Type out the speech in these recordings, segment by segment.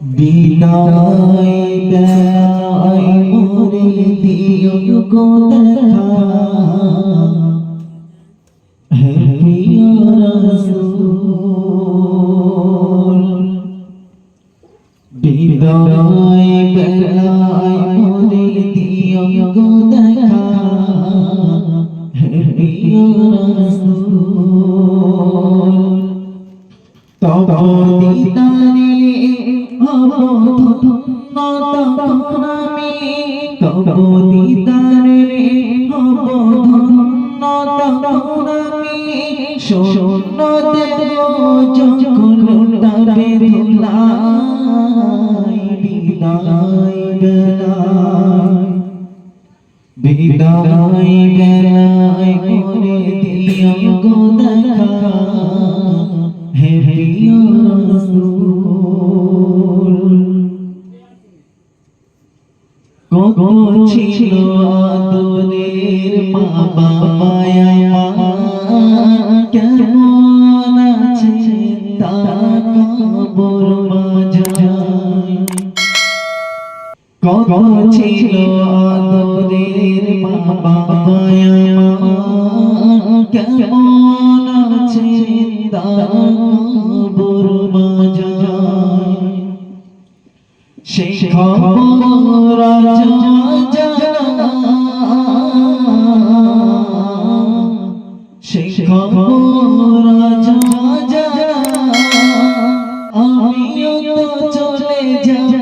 বিদায় বেলায় মোরে দিও গো দেখা হে প্রিয় রাসূল বিদায় বেলায় মোরে দিও গো দেখা হে প্রিয় রাসূল শূন্য দেব যখন ডাবে ধুলাই বিদায় বেলায় বিদায় বেলায় করে গো দেখা। ছিল আদরের মা বাবায় কেমন আছে তারা কত ছিল আদরের মা বাবায় কেমন আছে তারা সেই খবর সেই খবর আমিও তো চলে যাব।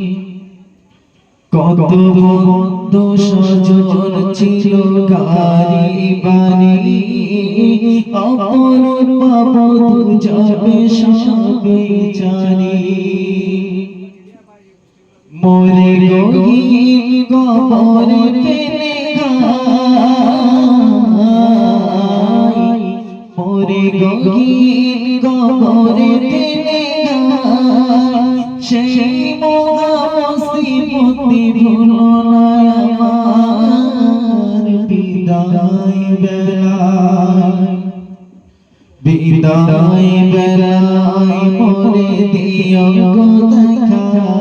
কত মন্দ সজন ছিল কারি বাড়ি অপরূপ বধূ যাবে সব বিচারি মোরে গহি কবরে ফেলে গাই মোরে গহি কবরে ফেলে গাই সেই মহা মুসিবতে ভুলো না আমার বিদায় বেলায় বিদায় বেলায় মোরে দিও গো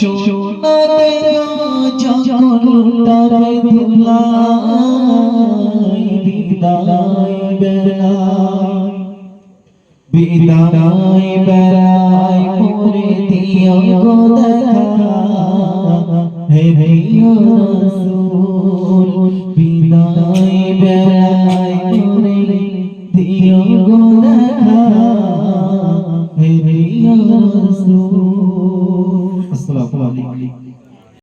দেব যখন তবে ধুলাই বিদায় বেলায়। বিদায় বেলায় করে দিও গো দেখা। হে প্রিয় রাসূল, বিদায় বেলায় করে দিও গো হে